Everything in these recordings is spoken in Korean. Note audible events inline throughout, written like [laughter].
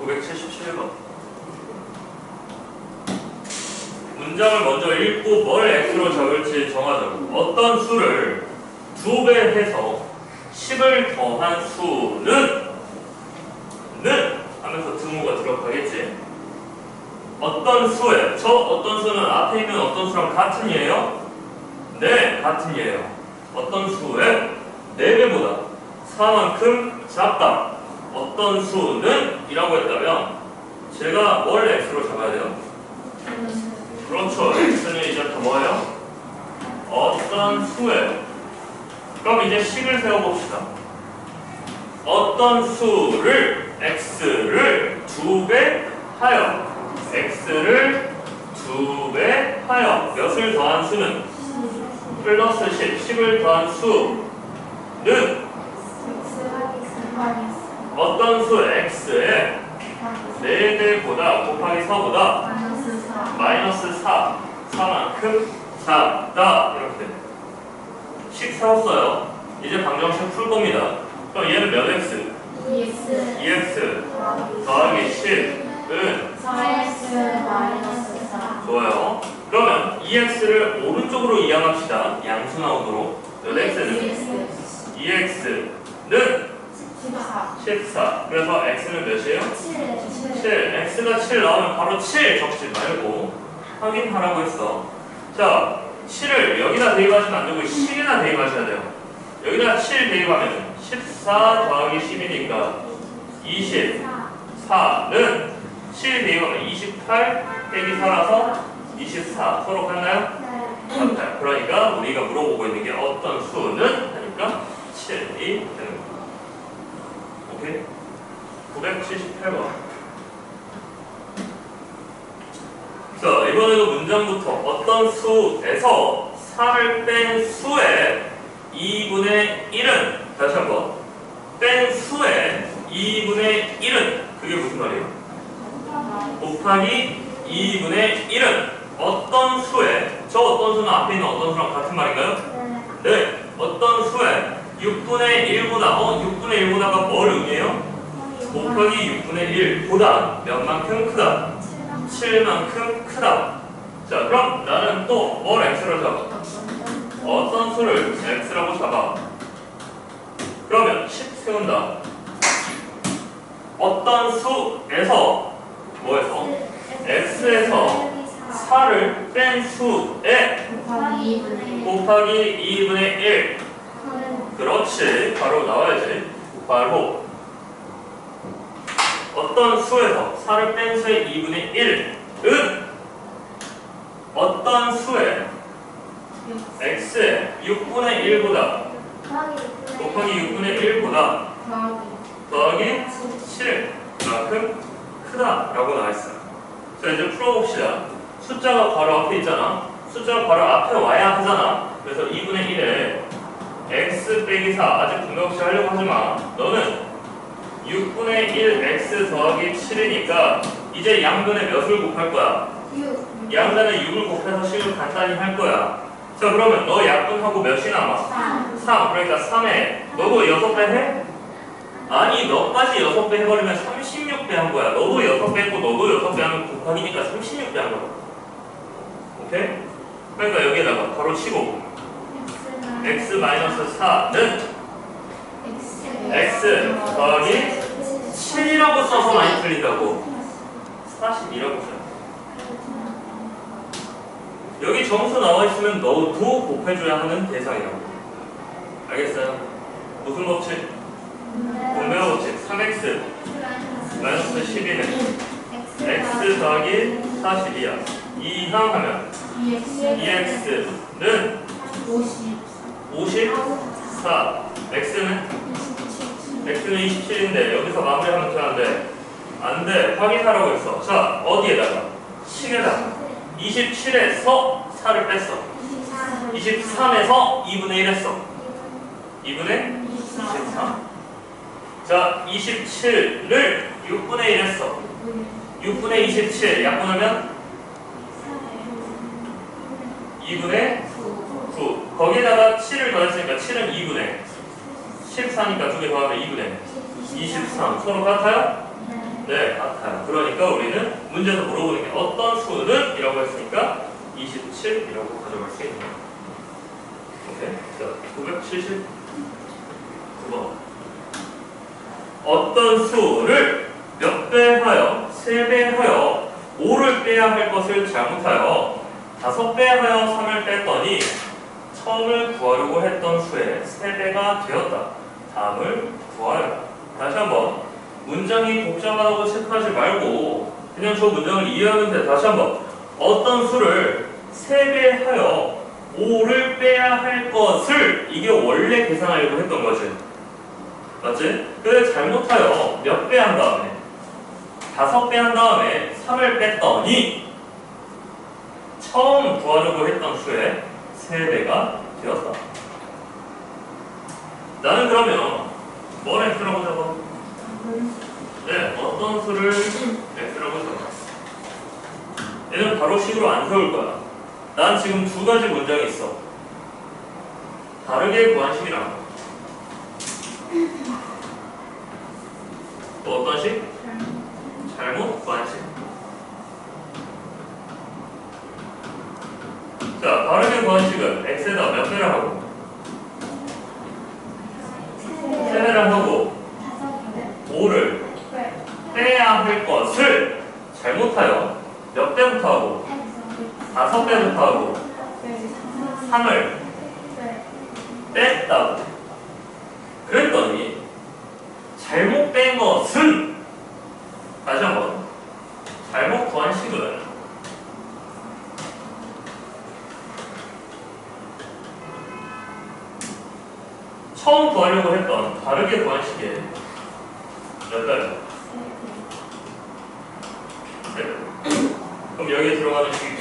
977번. 문장을 먼저 읽고 뭘 x로 적을지 정하자고. 어떤 수를 두 배 해서 10을 더한 수는 는 하면서 등호가 들어가겠지. 어떤 수에 저 어떤 수는 앞에 있는 어떤 수랑 같은 예요? 네, 같은 예요. 어떤 수에 4배보다 4만큼 작다. 어떤 수는 이라고 했다면 제가 뭘 x로 잡아야 돼요? 그렇죠. x는 이제 더 뭐예요? 어떤 수에 그럼 이제 식을 세워봅시다. 어떤 수를 x를 두 배 하여 x를 두 배 하여 몇을 더한 수는 플러스 10, 10을 더한 수는 어떤 수 x에 4배보다 곱하기 4보다 마이너스 4, 4만큼 작다. 이렇게 식 세웠어요. 이제 방정식 풀 겁니다. 그럼 얘는 몇 x? 2x 더하기 10은 좋아요. 그러면 2x를 오른쪽으로 이항합시다. 양수 나오도록. 몇 x는? 2x는 14 그래서 x는 몇이에요? 7 x가 7 나오면 바로 7 적지 말고 확인하라고 했어. 자 7을 여기다 대입하시면 안 되고 10이나 대입하셔야 돼요. 여기다 7 대입하면 14 더하기 10이니까 24는 7 대입하면 28 빼기 4라서 24 서로 같나요? 같아요. 그러니까 우리가 물어보고 있는 게 어떤 수는 하니까 7이 되는 거예요 오케이 978번 자, 이번에도 문장부터 어떤 수에서 4를 뺀 수의 2분의 1은 다시 한번 뺀 수의 2분의 1은 그게 무슨 말이에요? 곱하기 2분의 1은 어떤 수에 저 어떤 수는 앞에 있는 어떤 수랑 같은 말인가요? 네, 어떤 수에 6분의 1보다 어? 6분의 1보다가 뭘 의미해요? 곱하기 6분의 1보다 몇만큼 크다? 7만큼 크다. 자, 그럼 나는 또 뭘 x로 잡아? 어떤 수를 x라고 잡아? 그러면 10 세운다. 어떤 수에서 뭐에서? x에서 4를 뺀 수에 곱하기 2분의 1 그렇지 바로 나와야지 바로 어떤 수에서 4를 뺀 수의 2분의 1은? 어떤 수에 x의 6분의 1보다 곱하기 6분의 1보다 더하기 7만큼 크다라고 나와있어요. 자 이제 풀어봅시다. 숫자가 바로 앞에 있잖아. 숫자가 바로 앞에 와야 하잖아. 그래서 2분의 1에 x 빼기 4 아직 분명시 하려고 하지마. 너는 6분의 1 x 더하기 7이니까 이제 양변에 몇을 곱할 거야? 양변에 6을 곱해서 식을 간단히 할 거야 자 그러면 너 약분하고 몇이 남았어? 3 그러니까 3에 너도 6배 해? 아니 너까지 6배 해버리면 36배 한 거야 너도 6배 했고 너도 6배 하면 곱하기니까 36배 한 거야 오케이? 그러니까 여기에다가 바로 치고 x 4는 x 더하기 7이라고 써서 많이 틀린다고. 42라고 써요. 여기 점수 나와 있으면 너도 곱해줘야 하는 대상이라고. 알겠어요? 무슨 법칙? 공배어 법칙. 3x 마이너스 12는 x 더하기 42야. 이항 하면 2x는 54 x는 x는 27인데 여기서 마무리하면 되는데 안 돼. 확인하라고 했어. 자 어디에다가? 식에다가 27에서 4를 뺐어. 23에서 2분의 1 했어. 2분의 23 자 27을 6분의 1 했어. 6분의 27 약분하면? 2분의 9 거기다가 7을 더했으니까 7은 2분의 14니까 두 개 더하면 2분의 23 서로 같아요? 네, 같아요. 그러니까 우리는 문제에서 물어보는 게 어떤 수는? 이라고 했으니까 27이라고 가져갈 수 있는 거예요. 오케이. 자, 979번. 어떤 수를 몇 배 하여, 세 배 하여, 5를 빼야 할 것을 잘못하여, 다섯 배 하여 3을 뺐더니, 처음을 구하려고 했던 수의 세 배가 되었다. 다음을 구하여라. 다시 한번. 문장이 복잡하다고 체크하지 말고 그냥 저 문장을 이해하면 돼. 다시 한번 어떤 수를 세배하여 5를 빼야 할 것을 이게 원래 계산하려고 했던 거지. 맞지? 근데 잘못하여 몇 배 한 다음에 다섯 배 한 다음에 3을 뺐더니 처음 구하려고 했던 수의 세배가 되었다. 나는 그러면 뭘 X라고 적어? 네, 어떤 수를 X라고 적어? 얘는 바로 식으로 안 세울 거야. 난 지금 두 가지 문장이 있어. 다르게 구한 식이랑 [laughs] 또 어떤 식? 잘못 구한 식. 자, 식은 X에다 몇 배를 하고? 세 배를 하고 5를 빼야 할 것을 잘못하여 몇 배부터 하고? 다섯 배부터 하고 3을 뺐다고. 그랬더니 잘못 뺀 것은 다시 한번 잘못 구한 식은 처음 구하려고 했던 다르게 구한 식의 몇 배죠? 네. 그럼 여기에 들어가는 식이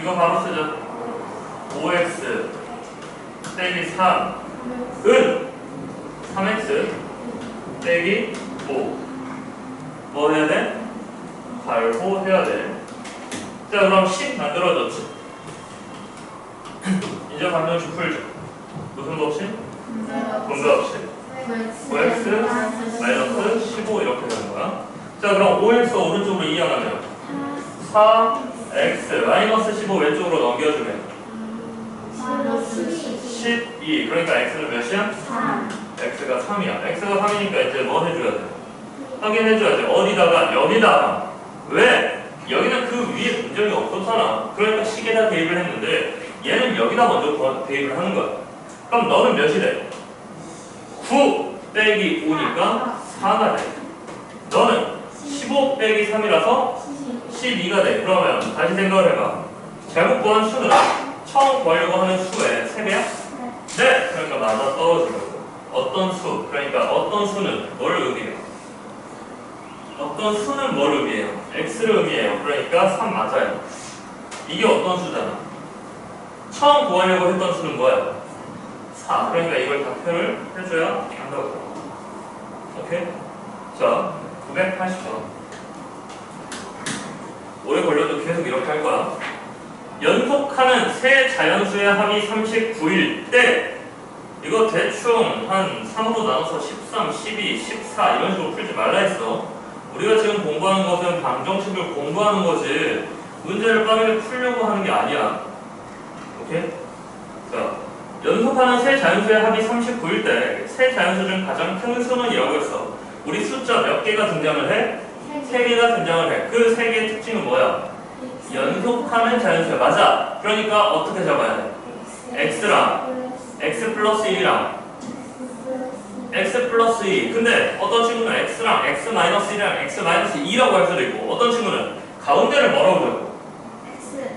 이거 바로 쓰죠 5x 빼기 3 은 3x 빼기 5. 뭐 해야 돼? 발호해야 돼. 자, 그럼 10 만들어졌지. [clears throat] 이제 반명식 풀죠. 무슨? 분배 법칙. 5x 마이너스 15 이렇게 되는 거야. 자, 그럼 5x 오른쪽으로 이항하면 4x 마이너스 15 왼쪽으로 넘겨주면 12. 그러니까 x는 몇이야? x가 3이야. x가 3이니까 이제 뭐 해줘야 돼? 확인해줘야지. 어디다가? 여기다가. 왜? 여기는 그 위에 분정이 없었잖아. 그러니까 식에다 대입을 했는데 얘는 여기다 먼저 거- 대입을 하는 거야. 그럼 너는 몇이 돼? 9 빼기 5니까 4가 돼. 너는 15 빼기 3이라서 12가 돼. 그러면 다시 생각을 해봐. 잘못 구한 수는 처음 구하려고 하는 수의 3배야? 네! 그러니까 맞아 떨어지고 어떤 수, 그러니까 어떤 수는 뭘 의미해요? 어떤 수는 뭘 의미해요? x를 의미해요. 그러니까 3 맞아요. 이게 어떤 수잖아? 처음 구하려고 했던 수는 뭐야? 4. 그러니까 이걸 다 표를 해줘야 한다고. 오케이? 자, 980번. 오래 걸려도 계속 이렇게 할 거야. 연속하는 세 자연수의 합이 39일 때 이거 대충 한 3으로 나눠서 13, 12, 14 이런 식으로 풀지 말라 했어. 우리가 지금 공부하는 것은 방정식을 공부하는 거지 문제를 빠르게 풀려고 하는 게 아니야. 오케이? 자, 연속하는 세 자연수의 합이 39일 때 세 자연수 중 가장 큰 수는 이라고 했어. 우리 숫자 몇 개가 등장을 해? 세 개가 등장을 해. 그 세 개의 특징은 뭐야? 연속하는 자연수야. 맞아. 그러니까 어떻게 잡아야 돼? x랑 x 플러스 1이랑 x 플러스 2. 근데 어떤 친구는 x랑 x 마이너스 1이랑 x 마이너스 2라고 할 수도 있고 어떤 친구는 가운데를 뭐라고 적고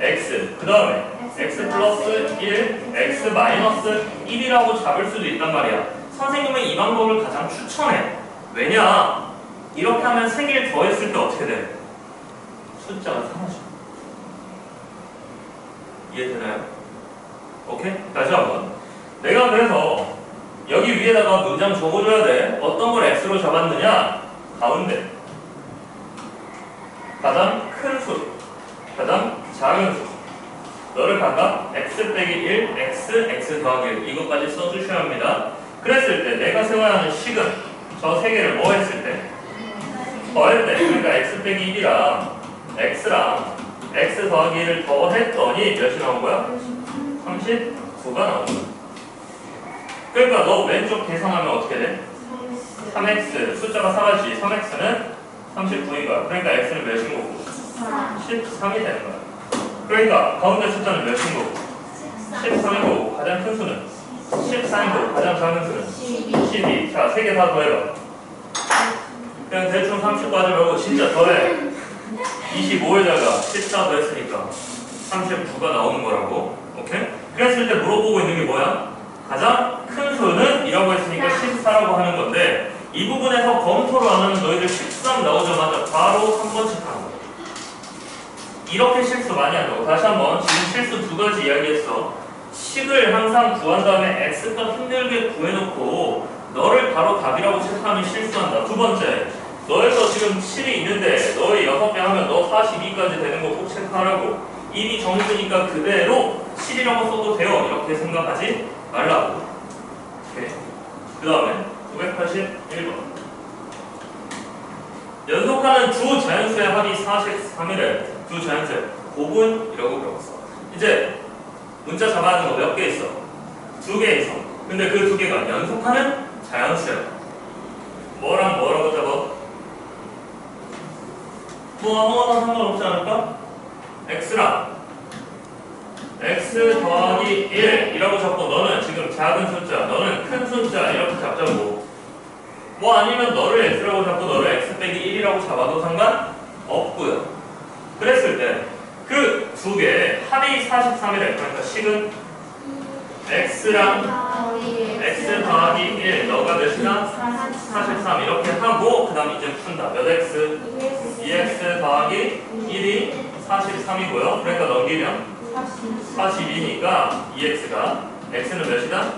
x 그 다음에 x 플러스 1, x 마이너스 1이라고 잡을 수도 있단 말이야. 선생님은 이 방법을 가장 추천해. 왜냐? 이렇게 하면 세 개를 더했을 때 어떻게 돼? 숫자가 사라져. 이해되나요? 오케이? 다시 한번. 내가 그래서 여기 위에다가 문장 적어줘야 돼. 어떤 걸 x로 잡았느냐? 가운데. 가장 큰 수, 가장 작은 수. 너를 각각 x 빼기 1, x, x 더하기 1 이것까지 써주셔야 합니다. 그랬을 때 내가 세워야 하는 식은 저 세 개를 뭐 했을 때? x 빼기 1이랑 x랑 x 더하기 1을 더했더니 몇이 나온 거야? 39가 나온 거야. 그러니까 너 왼쪽 계산하면 어떻게 돼? 3x 숫자가 사라지지 3x는 39인 거야. 그러니까 x는 몇인 거고? 13이 되는 거야. 그러니까 가운데 숫자는 몇인 거고? 13인 거고 가장 큰 수는 14인 거고 가장 작은 수는 12. 자, 세 개 다 더해봐. 그냥 대충 30 까지 말고 진짜 더해. 25에다가 14 더했으니까 39가 나오는 거라고. 오케이? 그랬을 때 물어보고 있는 게 뭐야? 가장 큰 수는 이라고 했으니까 14라고 하는 건데 이 부분에서 검토를 안 하는 너희들 13 나오자마자 바로 3번 체크하는 거야. 이렇게 실수 많이 한다고. 다시 한번 지금 실수 두 가지 이야기했어. 식을 항상 구한 다음에 x값 힘들게 구해놓고 너를 바로 답이라고 체크하면 실수한다. 두 번째, 너에서 지금 7이 있는데 너의 6배 하면 너 42까지 되는 거 꼭 체크하라고. 이미 정수니까 그대로 7이라고 써도 돼요. 이렇게 생각하지 말라고. 그 다음에 981번. 연속하는 두 자연수의 합이 43이래. 두 자연수의 곱은 이라고 배웠어. 이제 문자 잡아야 하는 거 몇 개 있어? 두 개 있어. 근데 그 두 개가 연속하는 자연수야. 뭐랑 뭐라고 잡아? 뭐 아무거나 상관없지 않을까? x랑 x 더하기 1 이라고 잡고 너는 지금 작은 숫자, 너는 큰 숫자 이렇게 잡자고 뭐 아니면 너를 x라고 잡고 너를 x 빼기 1이라고 잡아도 상관없고요. 그랬을 때 그 두 개 합이 43이래. 그러니까 식은 x랑 x 더하기 1 너가 몇이나 43 이렇게 하고 그 다음 이제 푼다. 몇 x? 2x 더하기 1이 43이고요. 그러니까 넘기면 42니까 2x가 x는 몇이다?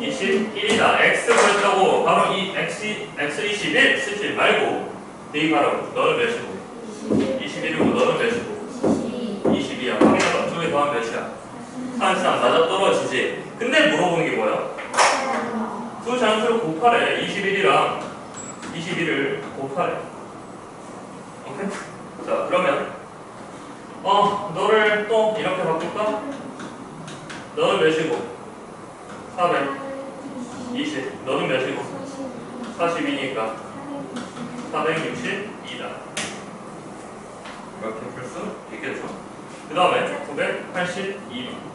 21이다. x 구했다고 바로 이 x, x21 쓰지 말고 대입하라고. 너는 몇이고? 21이고 너는 몇이고? 22야. 확인해봐. 두개 더하면 몇이야? 43. 맞아 떨어지지. 근데 물어보는 게 뭐야? 두 자연수를 곱하래. 21이랑 21을 곱하래. 오케이? 자, 그러면 어, 너를 또 이렇게 바꿀까? 너는 몇이고? 420. 너는 몇이고? 42니까 462다. 이렇게 풀수 있겠죠? 그 다음에 982번.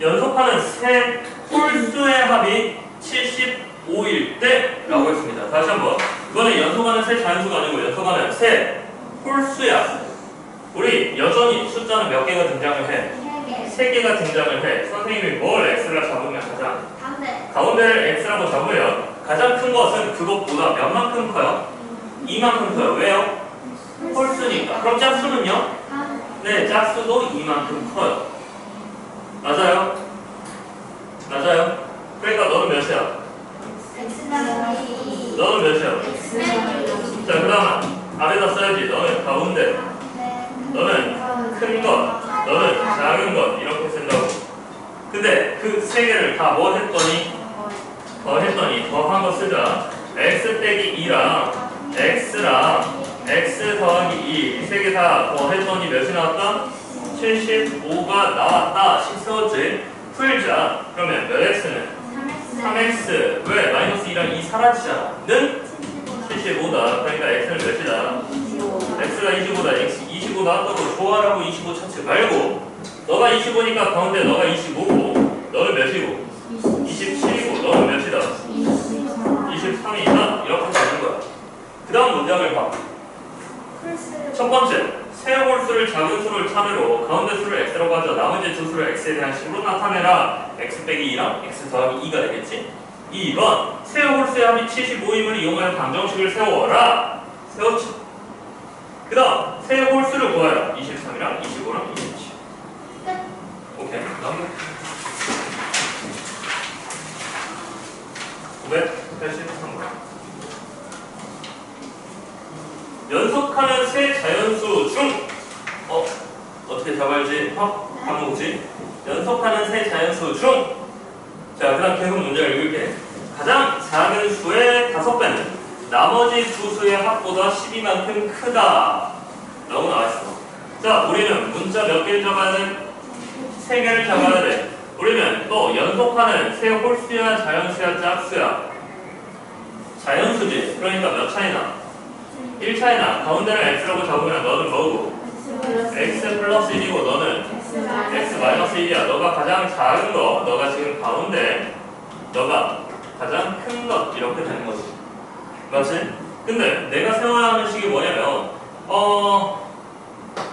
연속하는 세 홀수의 합이 75일 때 라고 했습니다. 다시 한번. 이거는 연속하는 세 자연수가 아니고 연속하는 세 홀수야. 우리 여전히 숫자는 몇 개가 등장을 해? 세 개가 등장을 해. 선생님이 뭘 x라 잡으면 가장 가운데를 x라고 잡으면 가장 큰 것은 그것보다 몇만큼 커요? 이만큼 커요. 왜요? 홀수니까. 그럼 짝수는요? 네, 짝수도 이만큼 커요. 맞아요? 맞아요? 그러니까 너는 몇이야? 너는 몇이야? 자, 그 다음 아래다 써야지. 너는 가운데, 너는 큰 것, 너는 작은 것 이렇게 쓴다고. 근데 그 세 개를 다 뭐 했더니 더 했더니 더한 거 쓰자. x 빼기 2랑 x랑 x 더하기 2 세개다 더 했더니 몇이 나왔다? 75가 나왔다. 씻어지 풀자. 그러면 몇 x는? 3x. 왜? 마이너스 2랑 2 사라지잖아. 는 75다. 그러니까 x는 몇이다? x가 25다. x 25 나왔다고 좋아라고 25 찾지 말고 너가 25니까 가운데 너가 25고 너는 몇이고? 27이고 너는 몇이다? 23이다? 이렇게 되는 거야. 그 다음 문장을 봐. 첫 번째, 세 홀수를 작은 수를 차례로 가운데 수를 x라고 하자 나머지 두 수를 x에 대한 식으로 나타내라. X 빼기 2랑 x 더하기 2가 되겠지? 2번 세 홀수의 합이 75임을 이용하여 방정식을 세워라. 세웠지 그 다음 세 홀수를 구하여 23이랑 25랑 27 오케이. 넘겨 983번 연속하는 세 자연수 중 어? 어떻게 잡아야지? 어? 까먹지? 연속하는 세 자연수 중 자, 그 다음 계속 문제를 읽을게 가장 작은 수의 다섯 배는 나머지 두 수의 합보다 12만큼 크다. 라고 나와있어. 자, 우리는 문자 몇 개를 잡아야 돼? 세 개를 잡아야 돼. 우리는 또 연속하는 세 홀수야, 자연수야, 짝수야. 자연수지. 그러니까 몇 차이나? 1 차이나. 가운데를 x라고 잡으면 너는 뭐고? x 플러스 1이고 너는 x 마이너스 1이야. 너가 가장 작은 거, 너가 지금 가운데, 너가 가장 큰 것 이렇게 되는 거지. 맞지? 근데 내가 세워야 하는 식이 뭐냐면, 어,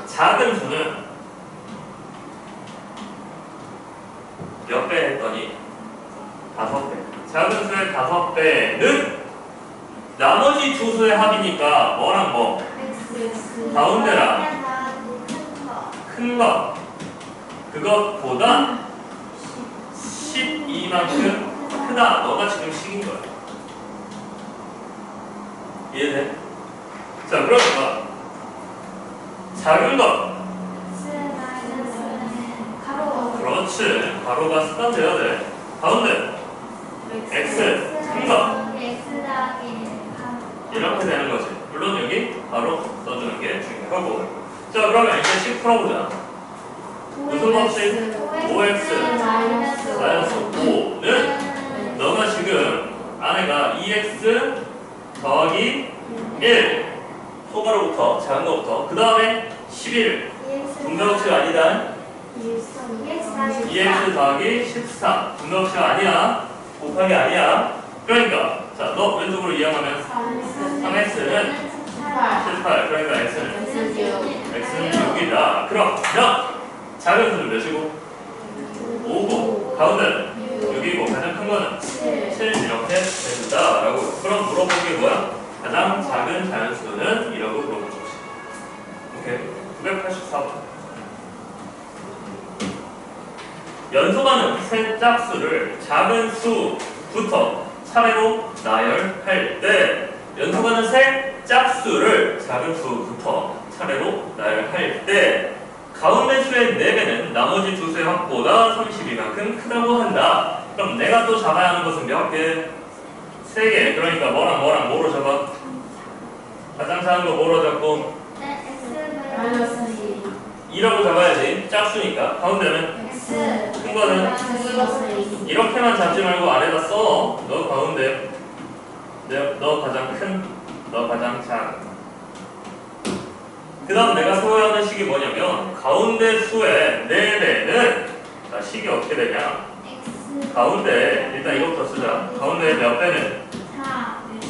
작은 수는 몇 배 했더니 다섯 배. 작은 수의 다섯 배는 나머지 두 수의 합이니까 뭐랑 뭐? 가운데랑 큰 것. 그것보다 12만큼 크다. 너가 지금 식인 거야. 이해돼? 자, 그러니까 작은 것. 그렇지. 바로가 습관돼야 돼. 가운데 x 큰 것. 이렇게 되는 거지. 물론 여기 바로 써주는 게 중요하고. 자, 그러면 이제 식 풀어보자. 무슨 법칙? OX 마이너스 5는 너가 지금 안에가 2x 더하기 1 소가로부터 작은 거부터. 그 다음에 11 분배법칙 아니다. 2x 더하기 14 분배법칙 아니야. 곱하기 아니야. 그러니까 자 너 왼쪽으로 이항하면 3x는 18 그러니까 x는 x는 6이다. 그럼 작은 수는 몇이고? 5고. 가운데는 6이고 가장 큰 거는 7 이렇게 된다 라고 그럼 물어본 게 뭐야? 가장 작은 자연수는 이라고 물어본 거지. 오케이. 984번. 연속하는 세 짝수를 작은 수부터 차례로 나열할 때 연속하는 세 짝수를 작은 수부터 차례로 나열할 때 가운데 수의 4배는 나머지 두 수의 합보다 32만큼 크다고 한다. 그럼 내가 또 잡아야 하는 것은 몇 개? 3개. 그러니까 뭐랑 뭐랑 뭐로 잡아? 가장 작은 거 뭐로 잡고 2라고 잡아야지. 짝수니까. 가운데는 큰 거는 이렇게만 잡지 말고 아래다 써. 너 가운데. 너, 너 가장 큰, 너 가장 작은. 그 다음 내가 세워야 하는 식이 뭐냐면 가운데 수의 4배는 자 식이 어떻게 되냐? 가운데 일단 이것부터 쓰자. 가운데 몇 배는?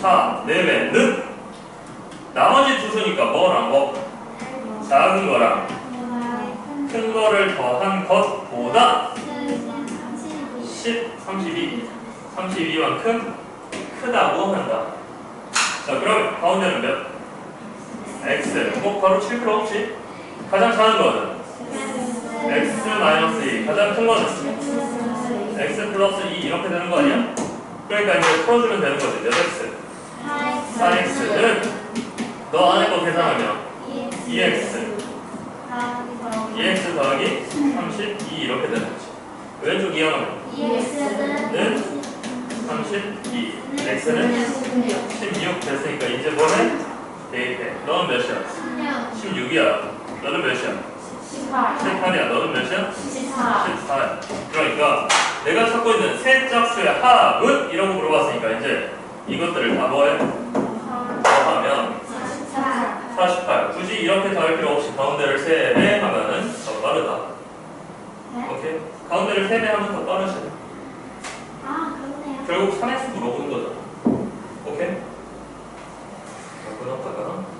4 4배는? 나머지 두 수니까 뭐랑 뭐? 작은 거랑 큰 거를 더한 것보다 10, 32 32만큼 크다고 한다. 자 그럼 가운데는 몇? x. 뭐 바로 7% 없지 가장 작은 거는? X 마이너스 2 가장 큰 거는? X 플러스 2 이렇게 되는 거 아니야? 그러니까 이제 풀어주면 되는 거지. 몇 x? 4x는 너 안에 거 계산하면 2x 2x 더하기 32 이렇게 되는 거지. 왼쪽 이항은 는 32 x는 16 됐으니까 이제 뭐해? 대입해 너는 몇이야? 16이야 너는 몇이야? 18이야 너는 몇이야? 14야 그러니까 내가 찾고 있는 세 짝수의 합은? 이라고 물어봤으니까 이제 이것들을 다 뭐해? 더하면 48 굳이 이렇게 더할 필요 없이 가운데를 3배 하면은 더 빠르다 오케이? 가운데를 3배 하면 더 빠르지 결국 산에서 물어보는 거잖아. 오케이? 끊었다가